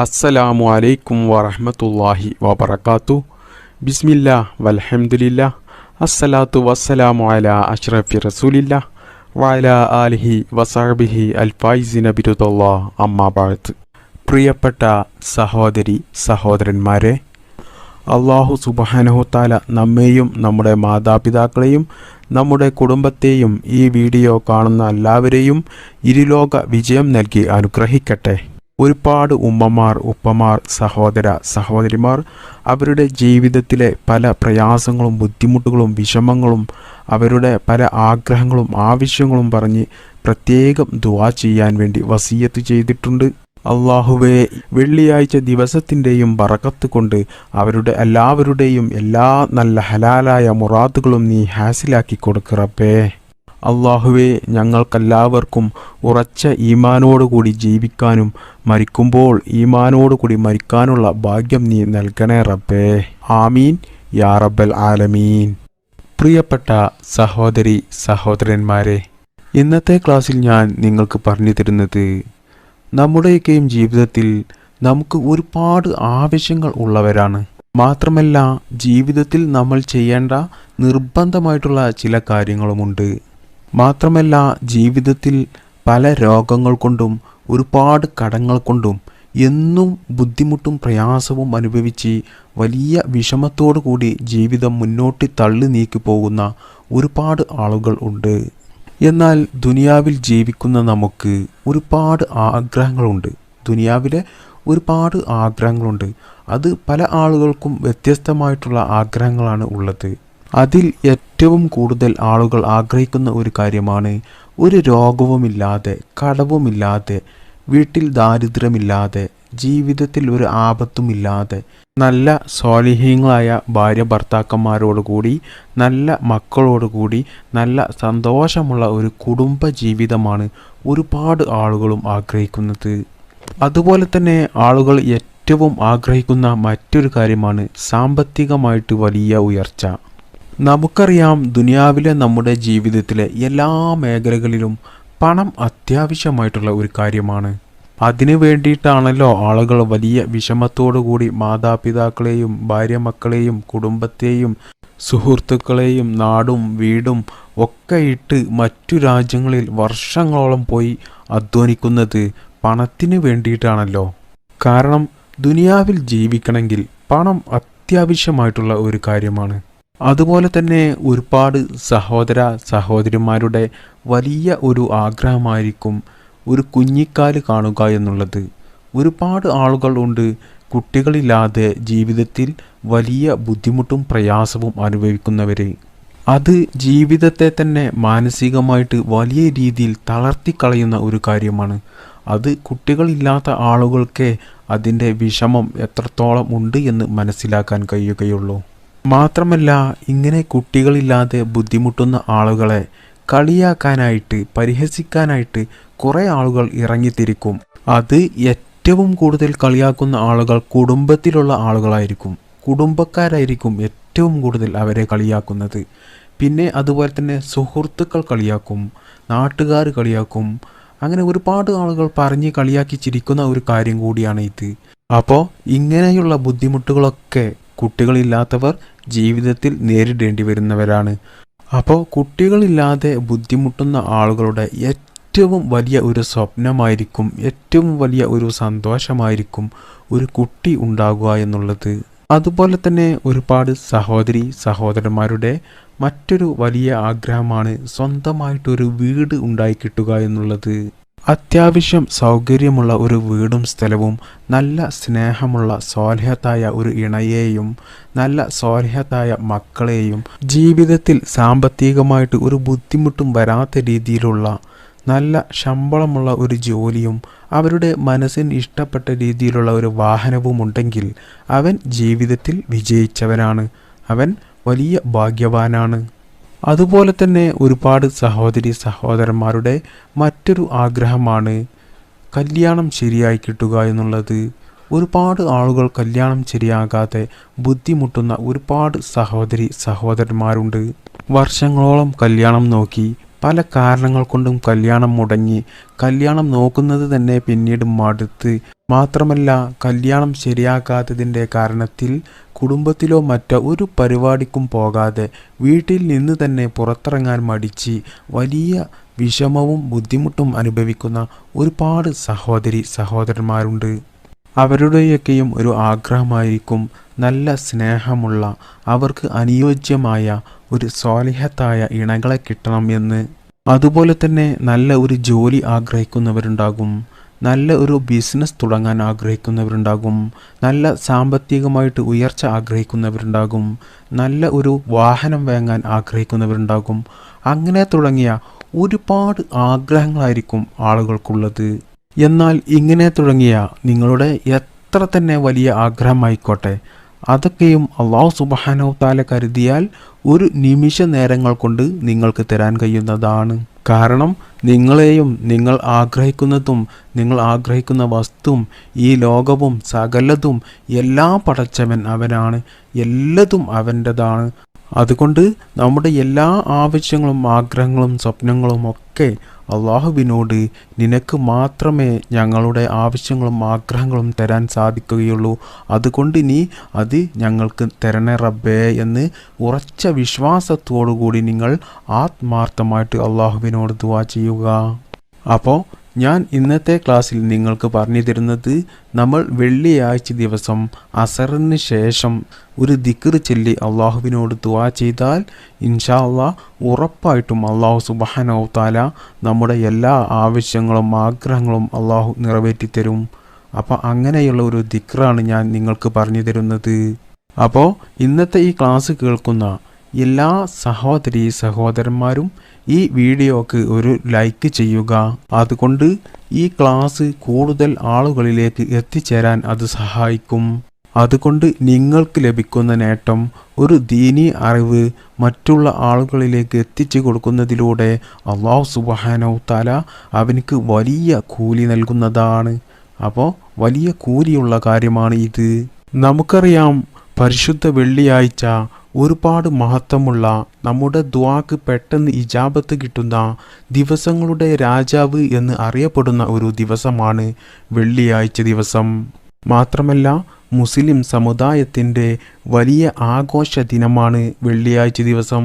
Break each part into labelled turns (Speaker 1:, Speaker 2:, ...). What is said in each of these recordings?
Speaker 1: അസ്സലാമു അലൈക്കും വറഹമത്തല്ലാഹി വബറകാത്തു. ബിസ്മില്ല വലഹമുല്ല അസ്സലാത്തു വസ്സലാമു അല അഷ്റഫി റസൂലില്ല. വാല ആലിഹി വസാബിഹി അൽഫൈസിന ബിരുദല്ലാ അമ്മാ ബഅദ്. പ്രിയപ്പെട്ട സഹോദരി സഹോദരന്മാരെ അള്ളാഹു സുബാനഹുത്താല നമ്മെയും നമ്മുടെ മാതാപിതാക്കളെയും നമ്മുടെ കുടുംബത്തെയും ഈ വീഡിയോ കാണുന്ന എല്ലാവരെയും ഇരുലോക വിജയം നൽകി അനുഗ്രഹിക്കട്ടെ. ഒരുപാട് ഉമ്മമാർ ഉപ്പമാർ സഹോദര സഹോദരിമാർ അവരുടെ ജീവിതത്തിലെ പല പ്രയാസങ്ങളും ബുദ്ധിമുട്ടുകളും വിഷമങ്ങളും അവരുടെ പല ആഗ്രഹങ്ങളും ആവശ്യങ്ങളും പറഞ്ഞ് പ്രത്യേകം ദുവാ ചെയ്യാൻ വേണ്ടി വസീയത്ത് ചെയ്തിട്ടുണ്ട്. അള്ളാഹുവെ വെള്ളിയാഴ്ച ദിവസത്തിന്റെയും പറക്കത്ത് കൊണ്ട് അവരുടെ എല്ലാവരുടെയും എല്ലാ നല്ല ഹലാലായ മുറാദുകളും നീ ഹാസിലാക്കി കൊടുക്കറപ്പേ അള്ളാഹുവെ ഞങ്ങൾക്കെല്ലാവർക്കും ഉറച്ച ഈമാനോടുകൂടി ജീവിക്കാനും മരിക്കുമ്പോൾ ഈമാനോടുകൂടി മരിക്കാനുള്ള ഭാഗ്യം നീ നൽകണേ റബ്ബേ. ആമീൻ. യാ റബ്ബൽ ആലമീൻ. പ്രിയപ്പെട്ട സഹോദരി സഹോദരന്മാരെ ഇന്നത്തെ ക്ലാസ്സിൽ ഞാൻ നിങ്ങൾക്ക് പറഞ്ഞു തരുന്നത് നമ്മുടെയൊക്കെയും ജീവിതത്തിൽ നമുക്ക് ഒരുപാട് ആവശ്യങ്ങൾ ഉള്ളവരാണ്. മാത്രമല്ല ജീവിതത്തിൽ നമ്മൾ ചെയ്യേണ്ട നിർബന്ധമായിട്ടുള്ള ചില കാര്യങ്ങളുമുണ്ട്. മാത്രമല്ല ജീവിതത്തിൽ പല രോഗങ്ങൾ കൊണ്ടും ഒരുപാട് കടങ്ങൾ കൊണ്ടും എന്നും ബുദ്ധിമുട്ടും പ്രയാസവും അനുഭവിച്ച് വലിയ വിഷമത്തോടു കൂടി ജീവിതം മുന്നോട്ട് തള്ളി നീക്കി പോകുന്ന ഒരുപാട് ആളുകൾ ഉണ്ട്. എന്നാൽ ദുനിയാവിൽ ജീവിക്കുന്ന നമുക്ക് ഒരുപാട് ആഗ്രഹങ്ങളുണ്ട്. ദുനിയാവിലെ ഒരുപാട് ആഗ്രഹങ്ങളുണ്ട്. അത് പല ആളുകൾക്കും വ്യത്യസ്തമായിട്ടുള്ള ആഗ്രഹങ്ങളാണ് ഉള്ളത്. അതിൽ ഏറ്റവും കൂടുതൽ ആളുകൾ ആഗ്രഹിക്കുന്ന ഒരു കാര്യമാണ് ഒരു രോഗവുമില്ലാതെ കടവുമില്ലാതെ വീട്ടിൽ ദാരിദ്ര്യമില്ലാതെ ജീവിതത്തിൽ ഒരു ആപത്തുമില്ലാതെ നല്ല സ്വാലിഹ്യങ്ങളായ ഭാര്യ ഭർത്താക്കന്മാരോടുകൂടി നല്ല മക്കളോടുകൂടി നല്ല സന്തോഷമുള്ള ഒരു കുടുംബ ജീവിതമാണ് ഒരുപാട് ആളുകളും ആഗ്രഹിക്കുന്നത്. അതുപോലെ തന്നെ ആളുകൾ ഏറ്റവും ആഗ്രഹിക്കുന്ന മറ്റൊരു കാര്യമാണ് സാമ്പത്തികമായിട്ട് വലിയ ഉയർച്ച. നമുക്കറിയാം ദുനിയാവിലെ നമ്മുടെ ജീവിതത്തിലെ എല്ലാ മേഖലകളിലും പണം അത്യാവശ്യമായിട്ടുള്ള ഒരു കാര്യമാണ്. അതിനു വേണ്ടിയിട്ടാണല്ലോ ആളുകൾ വലിയ വിഷമത്തോടുകൂടി മാതാപിതാക്കളെയും ഭാര്യ മക്കളെയും കുടുംബത്തെയും സുഹൃത്തുക്കളെയും നാടും വീടും ഒക്കെ ഇട്ട് മറ്റു രാജ്യങ്ങളിൽ വർഷങ്ങളോളം പോയി അധ്വാനിക്കുന്നത് പണത്തിന് വേണ്ടിയിട്ടാണല്ലോ. കാരണം ദുനിയാവിൽ ജീവിക്കണമെങ്കിൽ പണം അത്യാവശ്യമായിട്ടുള്ള ഒരു കാര്യമാണ്. അതുപോലെ തന്നെ ഒരുപാട് സഹോദര സഹോദരിമാരുടെ വലിയ ഒരു ആഗ്രഹമായിരിക്കും ഒരു കുഞ്ഞിക്കാൽ കാണുക എന്നുള്ളത്. ഒരുപാട് ആളുകൾ ഉണ്ട് കുട്ടികളില്ലാതെ ജീവിതത്തിൽ വലിയ ബുദ്ധിമുട്ടും പ്രയാസവും അനുഭവിക്കുന്നവർ അത് ജീവിതത്തെ തന്നെ മാനസികമായിട്ട് വലിയ രീതിയിൽ തളർത്തിക്കളയുന്ന ഒരു കാര്യമാണ്. അത് കുട്ടികളില്ലാത്ത ആളുകൾക്കേ അതിന്റെ വിഷമം എത്രത്തോളം ഉണ്ട് എന്ന് മനസ്സിലാക്കാൻ കഴിയുകയുള്ളൂ. മാത്രമല്ല ഇങ്ങനെ കുട്ടികളില്ലാതെ ബുദ്ധിമുട്ടുന്ന ആളുകളെ കളിയാക്കാനായിട്ട് പരിഹസിക്കാനായിട്ട് കുറേ ആളുകൾ ഇറങ്ങിത്തിരിക്കും. അത് ഏറ്റവും കൂടുതൽ കളിയാക്കുന്ന ആളുകൾ കുടുംബത്തിലുള്ള ആളുകളായിരിക്കും. കുടുംബക്കാരായിരിക്കും ഏറ്റവും കൂടുതൽ അവരെ കളിയാക്കുന്നത്. പിന്നെ അതുപോലെ തന്നെ സുഹൃത്തുക്കൾ കളിയാക്കും നാട്ടുകാർ കളിയാക്കും. അങ്ങനെ ഒരുപാട് ആളുകൾ പറഞ്ഞ് കളിയാക്കി ചിരിക്കുന്ന ഒരു കാര്യം കൂടിയാണ് ഇത്. അപ്പോൾ ഇങ്ങനെയുള്ള ബുദ്ധിമുട്ടുകളൊക്കെ കുട്ടികളില്ലാത്തവർ ജീവിതത്തിൽ നേരിടേണ്ടി വരുന്നവരാണ് അപ്പോൾ കുട്ടികളില്ലാതെ ബുദ്ധിമുട്ടുന്ന ആളുകളുടെ ഏറ്റവും വലിയ ഒരു സ്വപ്നമായിരിക്കും ഏറ്റവും വലിയ ഒരു സന്തോഷമായിരിക്കും ഒരു കുട്ടി ഉണ്ടാകുക എന്നുള്ളത്. അതുപോലെ തന്നെ ഒരുപാട് സഹോദരി സഹോദരന്മാരുടെ മറ്റൊരു വലിയ ആഗ്രഹമാണ് സ്വന്തമായിട്ടൊരു വീട് ഉണ്ടായി കിട്ടുക എന്നുള്ളത്. അത്യാവശ്യം സൗകര്യമുള്ള ഒരു വീടും സ്ഥലവും നല്ല സ്നേഹമുള്ള സ്വാലിഹത്തായ ഒരു ഇണയെയും നല്ല സ്വാലിഹത്തായ മക്കളെയും ജീവിതത്തിൽ സാമ്പത്തികമായിട്ട് ഒരു ബുദ്ധിമുട്ടും വരാത്ത രീതിയിലുള്ള നല്ല ശമ്പളമുള്ള ഒരു ജോലിയും അവരുടെ മനസ്സിന് ഇഷ്ടപ്പെട്ട രീതിയിലുള്ള ഒരു വാഹനവും ഉണ്ടെങ്കിൽ അവൻ ജീവിതത്തിൽ വിജയിച്ചവനാണ്. അവൻ വലിയ ഭാഗ്യവാനാണ്. അതുപോലെ തന്നെ ഒരുപാട് സഹോദരി സഹോദരന്മാരുടെ മറ്റൊരു ആഗ്രഹമാണ് കല്യാണം ശരിയായി കിട്ടുക എന്നുള്ളത്. ഒരുപാട് ആളുകൾ കല്യാണം ശരിയാകാതെ ബുദ്ധിമുട്ടുന്ന ഒരുപാട് സഹോദരി സഹോദരന്മാരുണ്ട്. വർഷങ്ങളോളം കല്യാണം നോക്കി പല കാരണങ്ങൾ കൊണ്ടും കല്യാണം മുടങ്ങി കല്യാണം നോക്കുന്നത് തന്നെ പിന്നീട് മടുത്ത് മാത്രമല്ല കല്യാണം ശരിയാക്കാത്തതിന്റെ കാരണത്തിൽ കുടുംബത്തിലോ മറ്റോ ഒരു പരിപാടിക്കും പോകാതെ വീട്ടിൽ നിന്ന് തന്നെ പുറത്തിറങ്ങാൻ മടിച്ച് വലിയ വിഷമവും ബുദ്ധിമുട്ടും അനുഭവിക്കുന്ന ഒരുപാട് സഹോദരി സഹോദരന്മാരുണ്ട്. അവരുടെയൊക്കെയും ഒരു ആഗ്രഹമായിരിക്കും നല്ല സ്നേഹമുള്ള അവർക്ക് അനുയോജ്യമായ ഒരു സ്വാലിഹത്തായ ഇണകളെ കിട്ടണം എന്ന്. അതുപോലെ തന്നെ നല്ല ഒരു ജോലി ആഗ്രഹിക്കുന്നവരുണ്ടാകും. നല്ല ഒരു ബിസിനസ് തുടങ്ങാൻ ആഗ്രഹിക്കുന്നവരുണ്ടാകും. നല്ല സാമ്പത്തികമായിട്ട് ഉയർച്ച ആഗ്രഹിക്കുന്നവരുണ്ടാകും. നല്ല ഒരു വാഹനം വാങ്ങാൻ ആഗ്രഹിക്കുന്നവരുണ്ടാകും. അങ്ങനെ തുടങ്ങിയ ഒരുപാട് ആഗ്രഹങ്ങളായിരിക്കും ആളുകൾക്കുള്ളത്. എന്നാൽ ഇങ്ങനെ തുടങ്ങിയ നിങ്ങളുടെ എത്ര തന്നെ വലിയ ആഗ്രഹമായിക്കോട്ടെ അതൊക്കെയും അള്ളാഹു സുബാനോ താല കരുതിയാൽ ഒരു നിമിഷ നേരങ്ങൾ കൊണ്ട് നിങ്ങൾക്ക് തരാൻ കഴിയുന്നതാണ്. കാരണം നിങ്ങളെയും നിങ്ങൾ ആഗ്രഹിക്കുന്നതും നിങ്ങൾ ആഗ്രഹിക്കുന്ന വസ്തുവും ഈ ലോകവും സകലതും എല്ലാം പടച്ചവൻ അവനാണ്. എല്ലതും അവന്റെതാണ്. അതുകൊണ്ട് നമ്മുടെ എല്ലാ ആവശ്യങ്ങളും ആഗ്രഹങ്ങളും സ്വപ്നങ്ങളും ഒക്കെ അള്ളാഹുവിനോട് നിനക്ക് മാത്രമേ ഞങ്ങളുടെ ആവശ്യങ്ങളും ആഗ്രഹങ്ങളും തരാൻ സാധിക്കുകയുള്ളൂ. അതുകൊണ്ട് നീ അത് ഞങ്ങൾക്ക് തരണേ റബ്ബേ എന്ന് ഉറച്ച വിശ്വാസത്തോടു കൂടി നിങ്ങൾ ആത്മാർത്ഥമായിട്ട് അള്ളാഹുവിനോട് ദുവാ ചെയ്യുക. അപ്പോൾ ഞാൻ ഇന്നത്തെ ക്ലാസ്സിൽ നിങ്ങൾക്ക് പറഞ്ഞു തരുന്നത് നമ്മൾ വെള്ളിയാഴ്ച ദിവസം അസറിന് ശേഷം ഒരു ദിക്കറ് ചൊല്ലി അള്ളാഹുവിനോട് ദുവാ ചെയ്താൽ ഇൻഷാ ഉറപ്പായിട്ടും അള്ളാഹു സുബാനോത്താല താല നമ്മുടെ എല്ലാ ആവശ്യങ്ങളും ആഗ്രഹങ്ങളും അള്ളാഹു നിറവേറ്റിത്തരും അപ്പോൾ അങ്ങനെയുള്ള ഒരു ദിക്റാണ് ഞാൻ നിങ്ങൾക്ക് പറഞ്ഞു തരുന്നത്. അപ്പോൾ ഇന്നത്തെ ഈ ക്ലാസ് കേൾക്കുന്ന എല്ലാ സഹോദരി സഹോദരന്മാരും ഈ വീഡിയോക്ക് ഒരു ലൈക്ക് ചെയ്യുക. അതുകൊണ്ട് ഈ ക്ലാസ് കൂടുതൽ ആളുകളിലേക്ക് എത്തിച്ചേരാൻ അത് സഹായിക്കും. അതുകൊണ്ട് നിങ്ങൾക്ക് ലഭിക്കുന്ന നേട്ടം ഒരു ദീനി അറിവ് മറ്റുള്ള ആളുകളിലേക്ക് എത്തിച്ചു കൊടുക്കുന്നതിലൂടെ അള്ളാഹു സുബാനോ തല അവനിക്ക് വലിയ കൂലി നൽകുന്നതാണ്. അപ്പോൾ വലിയ കൂലിയുള്ള കാര്യമാണ് ഇത്. നമുക്കറിയാം പരിശുദ്ധ വെള്ളിയാഴ്ച ഒരുപാട് മഹത്വമുള്ള നമ്മുടെ ദ്വാക്ക് പെട്ടെന്ന് ഇജാബത്ത് കിട്ടുന്ന ദിവസങ്ങളുടെ രാജാവ് എന്ന് അറിയപ്പെടുന്ന ഒരു ദിവസമാണ് വെള്ളിയാഴ്ച ദിവസം. മാത്രമല്ല മുസ്ലിം സമുദായത്തിന്റെ വലിയ ആഘോഷ ദിനമാണ് വെള്ളിയാഴ്ച ദിവസം.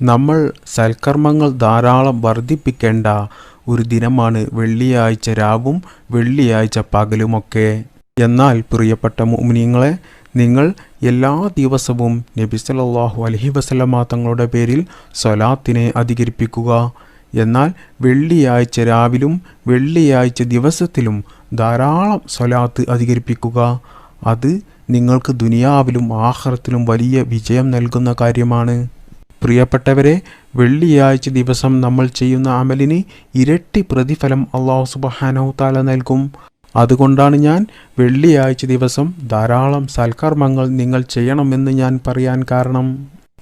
Speaker 1: നമ്മൾ സൽക്കർമ്മങ്ങൾ ധാരാളം വർദ്ധിപ്പിക്കേണ്ട ഒരു ദിനമാണ് വെള്ളിയാഴ്ച രാവും വെള്ളിയാഴ്ച പകലുമൊക്കെ. എന്നാൽ പ്രിയപ്പെട്ട മുഅ്മിനീങ്ങളെ നിങ്ങൾ എല്ലാ ദിവസവും നബി സല്ലല്ലാഹു അലഹി വസല്ലമ തങ്ങളുടെ പേരിൽ സ്വലാത്തിനെ അധികരിപ്പിക്കുക. എന്നാൽ വെള്ളിയാഴ്ച രാവിലും വെള്ളിയാഴ്ച ദിവസത്തിലും ധാരാളം സ്വലാത്ത് അധികരിപ്പിക്കുക. അത് നിങ്ങൾക്ക് ദുനിയാവിലും ആഹ്റത്തിലും വലിയ വിജയം നൽകുന്ന കാര്യമാണ്. പ്രിയപ്പെട്ടവരെ വെള്ളിയാഴ്ച ദിവസം നമ്മൾ ചെയ്യുന്ന അമലിന് ഇരട്ടി പ്രതിഫലം അള്ളാഹു സുബഹാനഹു താല നൽകും. അതുകൊണ്ടാണ് ഞാൻ വെള്ളിയാഴ്ച ദിവസം ധാരാളം സൽക്കർമ്മങ്ങൾ നിങ്ങൾ ചെയ്യണമെന്ന് ഞാൻ പറയാൻ കാരണം.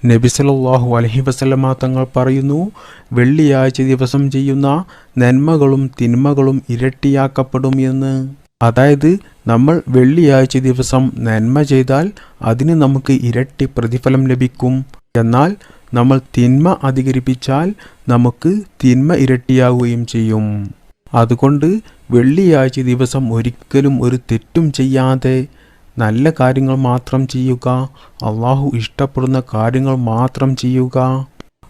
Speaker 1: നബി അലഹി അലൈഹി വസല്ലമ തങ്ങൾ പറയുന്നു വെള്ളിയാഴ്ച ദിവസം ചെയ്യുന്ന നന്മകളും തിന്മകളും ഇരട്ടിയാക്കപ്പെടും എന്ന്. അതായത് നമ്മൾ വെള്ളിയാഴ്ച ദിവസം നന്മ ചെയ്താൽ അതിന് നമുക്ക് ഇരട്ടി പ്രതിഫലം ലഭിക്കും. എന്നാൽ നമ്മൾ തിന്മ അധികരിപ്പിച്ചാൽ നമുക്ക് തിന്മ ഇരട്ടിയാവുകയും ചെയ്യും. അതുകൊണ്ട് വെള്ളിയാഴ്ച ദിവസം ഒരിക്കലും ഒരു തെറ്റും ചെയ്യാതെ നല്ല കാര്യങ്ങൾ മാത്രം ചെയ്യുക അള്ളാഹു ഇഷ്ടപ്പെടുന്ന കാര്യങ്ങൾ മാത്രം ചെയ്യുക.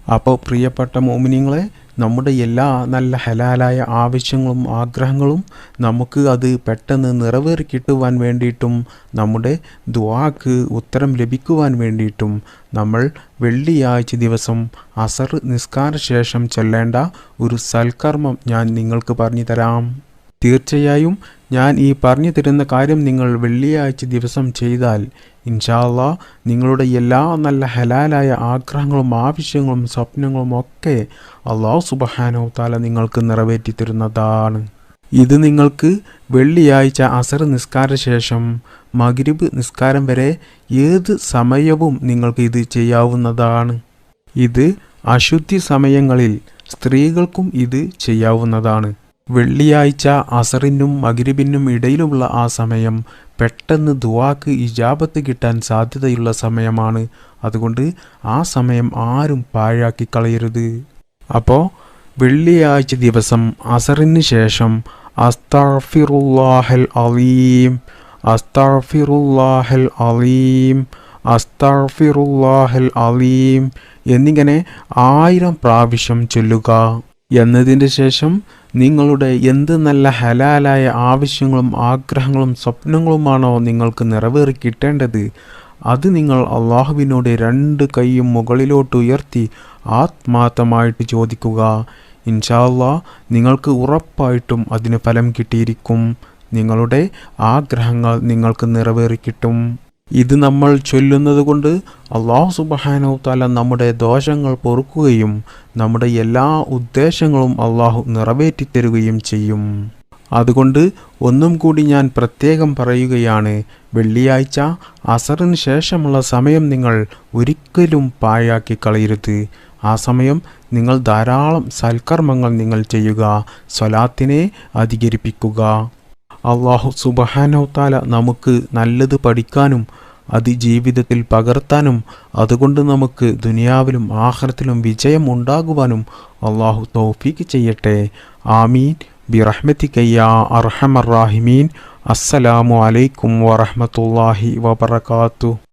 Speaker 1: അപ്പോൾ പ്രിയപ്പെട്ട മോമിനിങ്ങളെ നമ്മുടെ എല്ലാ നല്ല ഹലാലായ ആവശ്യങ്ങളും ആഗ്രഹങ്ങളും നമുക്ക് അത് പെട്ടെന്ന് നിറവേറി കിട്ടുവാൻ വേണ്ടിയിട്ടും നമ്മുടെ ദ്വാക്ക് ഉത്തരം ലഭിക്കുവാൻ വേണ്ടിയിട്ടും നമ്മൾ വെള്ളിയാഴ്ച ദിവസം അസർ നിസ്കാര ശേഷം ചൊല്ലേണ്ട ഒരു സൽക്കർമ്മം ഞാൻ നിങ്ങൾക്ക് പറഞ്ഞു തരാം. തീർച്ചയായും ഞാൻ ഈ പറഞ്ഞു തരുന്ന കാര്യം നിങ്ങൾ വെള്ളിയാഴ്ച ദിവസം ചെയ്താൽ ഇൻഷാല്ല നിങ്ങളുടെ എല്ലാ നല്ല ഹലാലായ ആഗ്രഹങ്ങളും ആവശ്യങ്ങളും സ്വപ്നങ്ങളും ഒക്കെ അള്ളാഹു സുബഹാനോ താല നിങ്ങൾക്ക് നിറവേറ്റി തരുന്നതാണ് ഇത് നിങ്ങൾക്ക് വെള്ളിയാഴ്ച അസർ നിസ്കാര ശേഷം മഗ്രിബ് നിസ്കാരം വരെ ഏത് സമയവും നിങ്ങൾക്ക് ഇത് ചെയ്യാവുന്നതാണ്. ഇത് അശുദ്ധി സമയങ്ങളിൽ സ്ത്രീകൾക്കും ഇത് ചെയ്യാവുന്നതാണ്. വെള്ളിയാഴ്ച അസറിനും മഗ്രിബിനും ഇടയിലുള്ള ആ സമയം പെട്ടെന്ന് ദുവാക്ക് ഇജാബത്ത് കിട്ടാൻ സാധ്യതയുള്ള സമയമാണ്. അതുകൊണ്ട് ആ സമയം ആരും പാഴാക്കി കളയരുത്. അപ്പോൾ വെള്ളിയാഴ്ച ദിവസം അസറിന് ശേഷം അസ്തഫിറുല്ലാഹൽ അലീം അസ്തഫിറുല്ലാഹൽ അലീം അസ്തഫിറുല്ലാഹൽ അലീം എന്നിങ്ങനെ ആയിരം പ്രാവശ്യം ചൊല്ലുക. എന്നതിന്റെ ശേഷം നിങ്ങളുടെ എന്ത് നല്ല ഹലാലായ ആവശ്യങ്ങളും ആഗ്രഹങ്ങളും സ്വപ്നങ്ങളുമാണോ നിങ്ങൾക്ക് നിറവേറി കിട്ടേണ്ടത്? അത് നിങ്ങൾ അള്ളാഹുവിനോട് രണ്ട് കൈയും മുകളിലോട്ട് ഉയർത്തി ആത്മാർത്ഥമായിട്ട് ചോദിക്കുക. ഇൻഷാല്ലാ നിങ്ങൾക്ക് ഉറപ്പായിട്ടും അതിന് ഫലം കിട്ടിയിരിക്കും. നിങ്ങളുടെ ആഗ്രഹങ്ങൾ നിങ്ങൾക്ക് നിറവേറി കിട്ടും. ഇത് നമ്മൾ ചൊല്ലുന്നത് കൊണ്ട് അള്ളാഹു സുബഹാനോ താല നമ്മുടെ ദോഷങ്ങൾ പൊറുക്കുകയും നമ്മുടെ എല്ലാ ഉദ്ദേശങ്ങളും അള്ളാഹു നിറവേറ്റിത്തരുകയും ചെയ്യും. അതുകൊണ്ട് ഒന്നും കൂടി ഞാൻ പ്രത്യേകം പറയുകയാണ് വെള്ളിയാഴ്ച അസറിന് ശേഷമുള്ള സമയം നിങ്ങൾ ഒരിക്കലും പാഴാക്കി കളയരുത്. ആ സമയം നിങ്ങൾ ധാരാളം സൽക്കർമ്മങ്ങൾ നിങ്ങൾ ചെയ്യുക സ്വലാത്തിനെ അധികരിപ്പിക്കുക. അള്ളാഹു താല നമുക്ക് നല്ലത് പഠിക്കാനും അത് ജീവിതത്തിൽ പകർത്താനും അതുകൊണ്ട് നമുക്ക് ദുനിയാവിലും ആഹ്റത്തിലും വിജയം ഉണ്ടാകുവാനും അള്ളാഹു തൗഫീക്ക് ചെയ്യട്ടെ. ആമീൻ. ബിറഹ്മത്തിക്കയ്യ അർഹമർ റാഹിമീൻ. അസ്സലാമു അലൈക്കും വറഹ്മത്തുള്ളാഹി വബറകാതുഹു